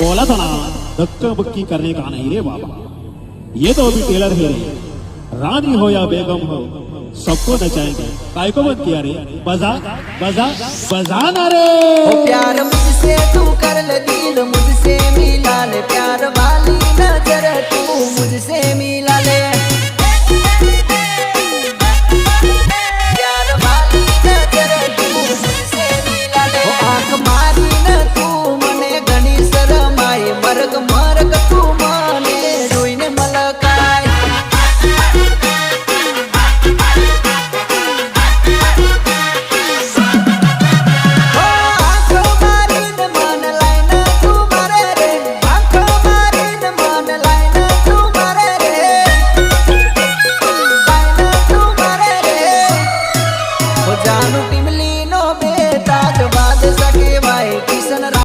बोला था ना, धक्का बक्की करने का नहीं रे बाबा। ये तो अभी टेलर है रानी हो या बेगम हो, सबको नचाएँगे। काय को मत किया रे? बजा बजा बजाना रे। ओ प्यार मुझसे तू कर ले दिल, मुझसे मिला ले। प्यार वाली नज़र तू मुझसे मिला જાનું ટીમલી